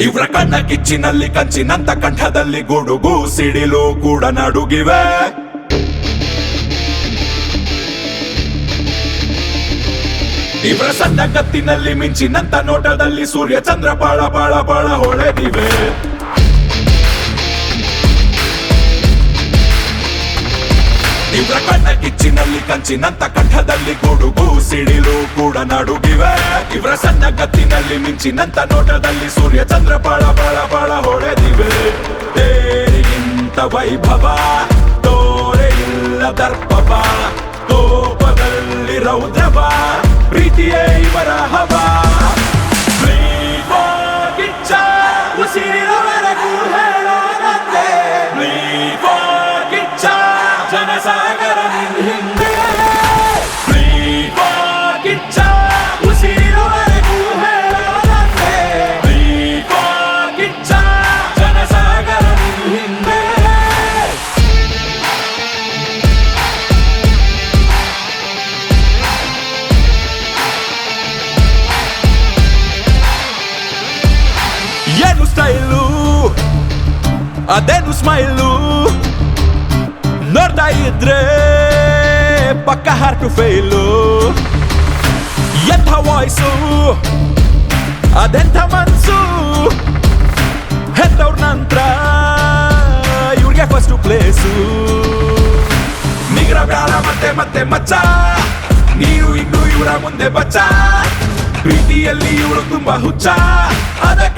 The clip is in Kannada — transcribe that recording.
ಇವ್ರ ಕಣ್ಣ ಕಿಚ್ಚಿನಲ್ಲಿ ಕಂಚಿನಂತ ಕಂಠದಲ್ಲಿ ಗುಡುಗು ಸಿಡಿಲು ಕೂಡ ನಡುಗಿವೆ ಇವ್ರ ಸಣ್ಣ ಕತ್ತಿನಲ್ಲಿ ಮಿಂಚಿನಂತ ನೋಟದಲ್ಲಿ ಸೂರ್ಯ ಚಂದ್ರ ಬಾಳ ಬಾಳ ಬಾಳ ಹೊಳೆದಿವೆ. ಇವ್ರ ಕಣ್ಣ ಕಿಚ್ಚಿನಲ್ಲಿ ಕಂಚಿನಂತ ಕಂಠದಲ್ಲಿ ಗುಡುಗು ಸಿಡಿಲು ಕೂಡ ನಡುಗಿವೆ. ಇವ್ರ ಸಣ್ಣ ಕತ್ತಿನಲ್ಲಿ ಮಿಂಚಿನಂತ ನೋಟದಲ್ಲಿ ಸೂರ್ಯ ಚಂದ್ರ ಬಾಳ ಬಾಳ ಬಾಳ ಹೊಳೆದಿವೆ. ತೇರಿಗಿಂತ ವೈಭವ, ತೋರೆ ಇಲ್ಲ ದರ್ಪವ ಕೋಪದಲ್ಲಿ ರೌದ್ರವ. ಪ್ರೀತಿಯೇ ಇವರ ಹವ ಉಸಿರಿನವರೆಗೂ ಹೇಳೋದಂತೆ ಜನಸಾಗರ ಹಿಂದೆ. ಸ್ಟೈಲು ಅದೇನು ಸ್ಮೈಲು ನೋಡ್ತಾ ಇದ್ರೆ ಪಕ್ಕ ಹಾರ್ಟು ಫೇಲು ಎಂಥ ವಾಯ್ಸು ಅದೆಂಥ ಮನ್ಸು ಹೆತ್ತವ್ರ ನಂತರ ಇವ್ರಿಗೆ ಫಸ್ಟ್ ಪ್ಲೇಸು ನಿಗ್ರ ಬ್ಯಾಡ ಮತ್ತೆ ಮತ್ತೆ ಮಚ್ಚ ನೀನು ಇನ್ನು ಇವರ ಮುಂದೆ ಬಚ್ಚ ಪ್ರೀತಿಯಲ್ಲಿ ಇವಳು ತುಂಬಾ ಹುಚ್ಚ ಅದಕ್ಕೆ